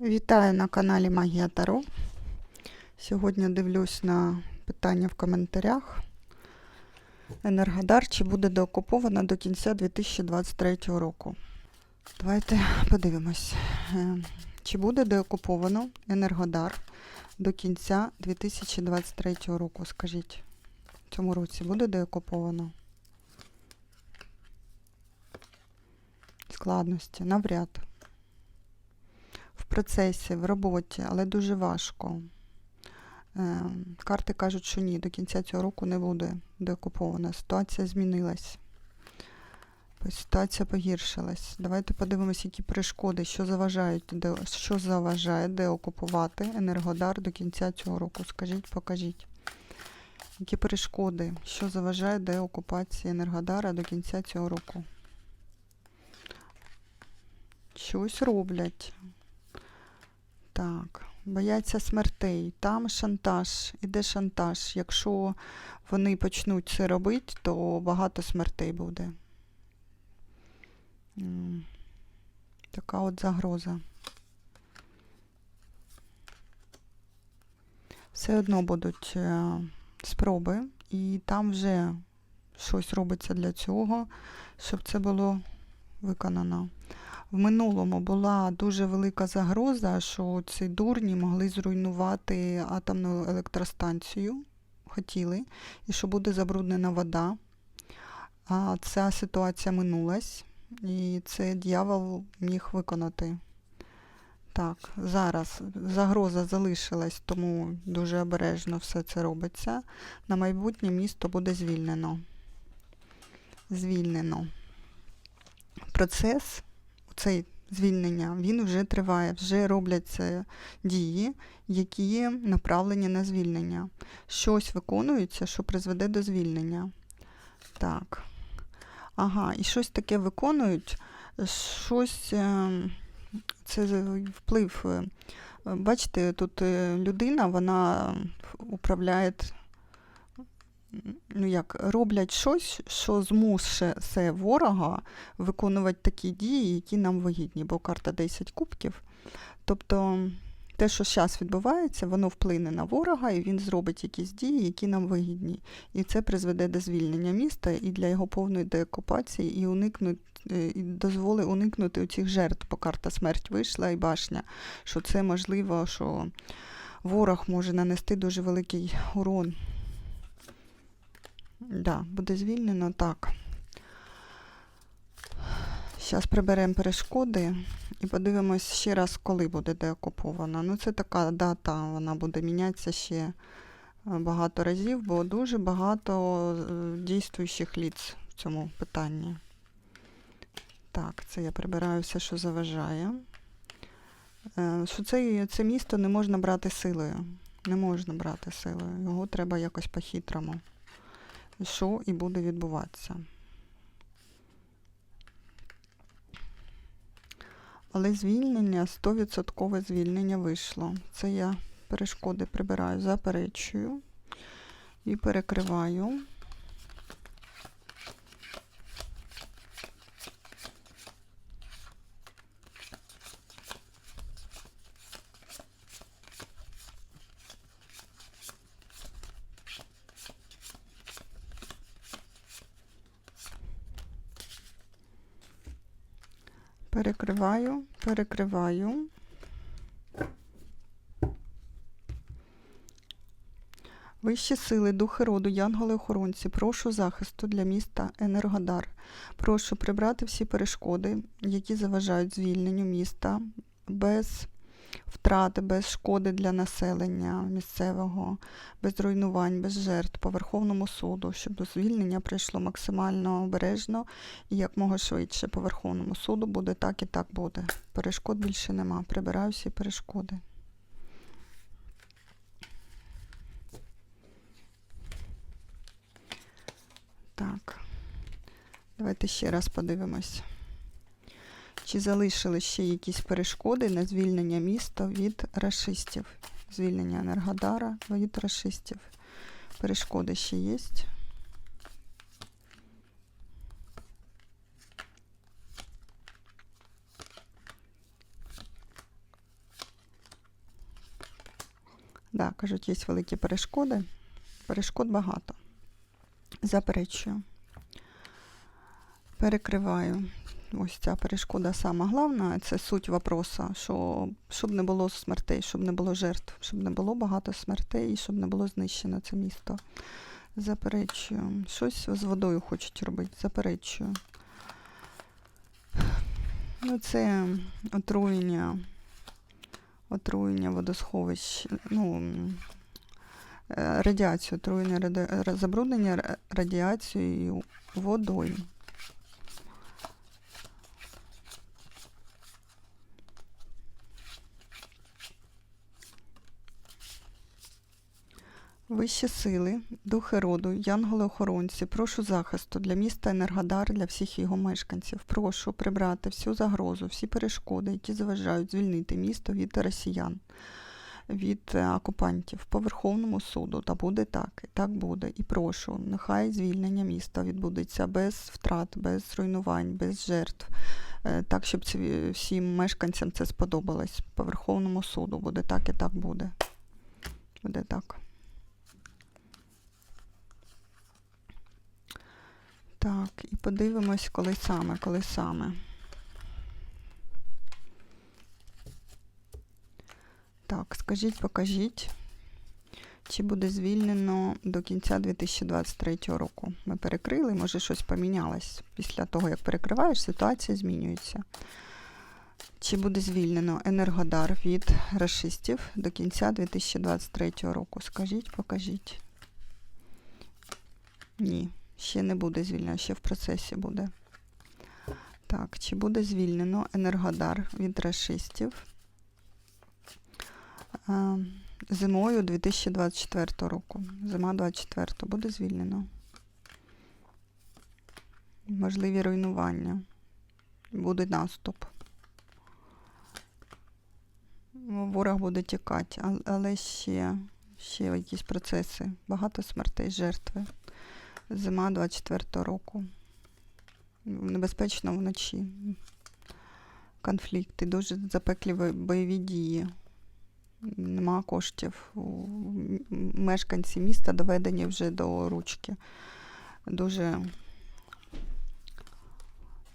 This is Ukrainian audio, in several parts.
Вітаю на каналі Магія Таро. Сьогодні дивлюсь на питання в коментарях. Енергодар чи буде деокупована до кінця 2023 року? Давайте подивимось. Е, Чи буде деокуповано Енергодар до кінця 2023 року? Скажіть, в цьому році буде деокуповано? Складності, навряд процесі, в роботі, але дуже важко. Е, Карти кажуть, що ні, до кінця цього року не буде деокупована. Ситуація змінилась. Ситуація погіршилась. Давайте подивимося, які перешкоди, що заважають, де, що заважає деокупувати Енергодар до кінця цього року. Скажіть, покажіть. Які перешкоди, що заважає деокупації Енергодара до кінця цього року? Щось роблять. Так, бояться смертей. Там шантаж. Іде шантаж. Якщо вони почнуть це робити, то багато смертей буде. Така от загроза. Все одно будуть е, спроби, і там вже щось робиться для цього, щоб це було виконано. В минулому була дуже велика загроза, що ці дурні могли зруйнувати атомну електростанцію, хотіли, і що буде забруднена вода. А ця ситуація минулась, і це дьявол міг виконати. Так, зараз загроза залишилась, тому дуже обережно все це робиться. На майбутнє місто буде звільнено. Звільнено. Процес цей звільнення, він вже триває, вже робляться дії, які направлені на звільнення. Щось виконується, що призведе до звільнення. Так. Ага, і щось таке виконують, щось, е, це вплив. е, Бачите, тут е, людина, вона управляє ну як, роблять щось, що змусить ворога виконувати такі дії, які нам вигідні, бо карта 10 кубків. Тобто те, що зараз відбувається, воно вплине на ворога, і він зробить якісь дії, які нам вигідні. І це призведе до звільнення міста і для його повної деокупації, і уникнуть. І дозволить уникнути цих жертв, бо карта смерть вийшла і башня, що це можливо, що ворог може нанести дуже великий урон Да, буде звільнено так. Зараз приберемо перешкоди і подивимось ще раз, коли буде деокупована. Ну, це така дата, вона буде мінятися ще е, багато разів, бо дуже багато е, дійствуючих ліц в цьому питанні. Так, це я прибираю все, що заважає. Е, Що це, це місто не можна брати силою. Не можна брати силою. Його треба якось по-хитрому що і буде відбуватися. Але звільнення, 100% звільнення вийшло. Це я перешкоди прибираю, заперечую і перекриваю. Перекриваю, перекриваю. Вищі сили, духи роду, янголи-охоронці, прошу захисту для міста Енергодар. Прошу прибрати всі перешкоди, які заважають звільненню міста без втрати, без шкоди для населення місцевого, без руйнувань, без жертв по Верховному суду, щоб до звільнення прийшло максимально обережно і якмога швидше по Верховному суду буде так і так буде. Перешкод більше нема. Прибираю всі перешкоди. Так, давайте ще раз подивимось. Чи залишили ще якісь перешкоди на звільнення міста від расистів? Звільнення Енергодара від расистів. Перешкоди ще є. Да, кажуть, є великі перешкоди. Перешкод багато. Заперечую. Перекриваю. Ось ця перешкода сама головна. Це суть вопроса, що щоб не було смертей, щоб не було жертв, щоб не було багато смертей і щоб не було знищено це місто. Заперечую. Щось з водою хочуть робити. Заперечую. Ну, це отруєння, отруєння водосховищ, ну, е, радіацію, отруєння, забруднення ра- радіацією водою. Вищі сили, духи роду, янголи-охоронці, прошу захисту для міста Енергодар, для всіх його мешканців. Прошу прибрати всю загрозу, всі перешкоди, які заважають звільнити місто від росіян, від е, окупантів по Верховному суду. Та буде так, і так буде. І прошу, нехай звільнення міста відбудеться без втрат, без руйнувань, без жертв. Е, Так, щоб всім мешканцям це сподобалось. По Верховному суду буде так і так буде. Буде так. Так, і подивимось, коли саме, коли саме. Так, скажіть, покажіть, чи буде звільнено до кінця 2023 року. Ми перекрили, може щось помінялось. Після того, як перекриваєш, ситуація змінюється. Чи буде звільнено Енергодар від расистів до кінця 2023 року? Скажіть, покажіть. Ні. Ще не буде звільнено, ще в процесі буде. Так, чи буде звільнено Енергодар від расистів е, зимою 2024 року? Зима 24 буде звільнено. Можливі руйнування. Буде наступ. Ворог буде тікати, але ще, ще якісь процеси. Багато смертей, жертви. Зима 24 року. Небезпечно вночі. Конфлікти, дуже запекливі бойові дії. Нема коштів. Мешканці міста доведені вже до ручки. Дуже,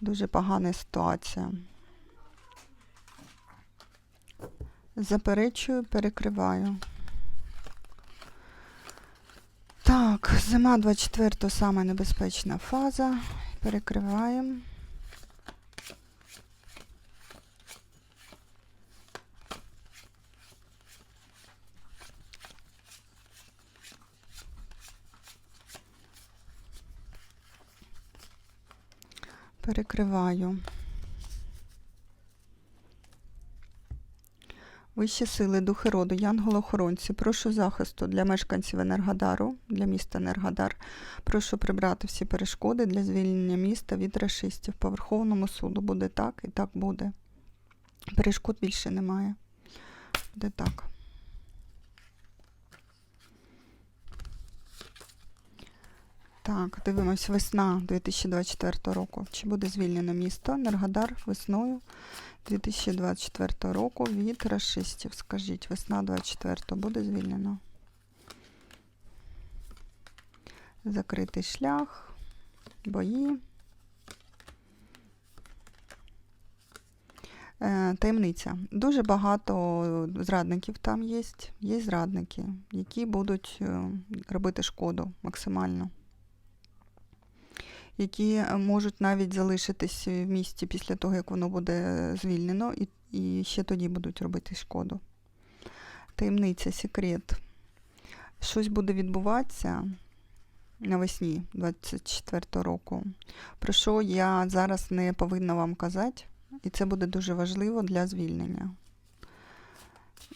дуже погана ситуація. Заперечую, перекриваю. Так, зима 24 сама небезпечна фаза. Перекриваємо. Перекриваю. Вищі сили, духи роду, янголи-охоронці, прошу захисту для мешканців Енергодару, для міста Енергодар. Прошу прибрати всі перешкоди для звільнення міста від расистів. По Верховному суду буде так і так буде. Перешкод більше немає. Буде так. Так, дивимось, весна 2024 року. Чи буде звільнено місто Енергодар весною 2024 року від расистів. Скажіть, весна 24 буде звільнено. Закритий шлях, бої. Е, Таємниця. Дуже багато зрадників там є. Є зрадники, які будуть е, робити шкоду максимально. Які е, можуть навіть залишитись в місті після того, як воно буде звільнено, і, і ще тоді будуть робити шкоду. Таємниця, секрет. Щось буде відбуватися навесні 24 року, про що я зараз не повинна вам казати, і це буде дуже важливо для звільнення.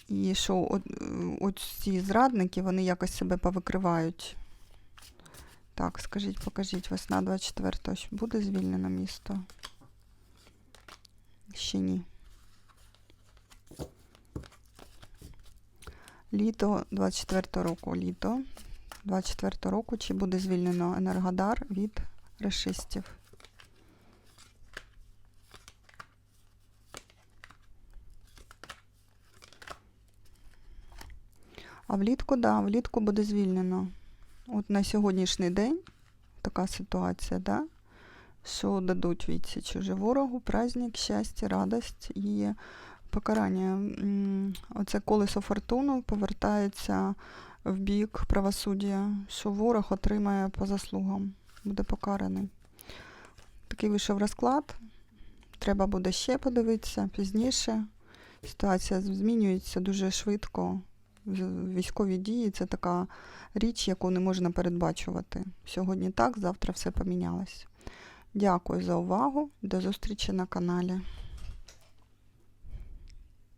І що от, от ці зрадники, вони якось себе повикривають. Так, скажіть, покажіть, весна 24-го буде звільнено місто? Ще ні. Літо 24 року. Літо 24 року. Чи буде звільнено Енергодар від расистів? А влітку, да, влітку буде звільнено. От на сьогоднішній день така ситуація, да? що дадуть відсіч уже ворогу, праздник, щастя, радость і покарання. Оце колесо фортуну повертається в бік правосуддя, що ворог отримає по заслугам, буде покараний. Такий вийшов розклад. Треба буде ще подивитися пізніше. Ситуація змінюється дуже швидко. Військові дії це така річ, яку не можна передбачувати. Сьогодні так, завтра все помінялось. Дякую за увагу. До зустрічі на каналі.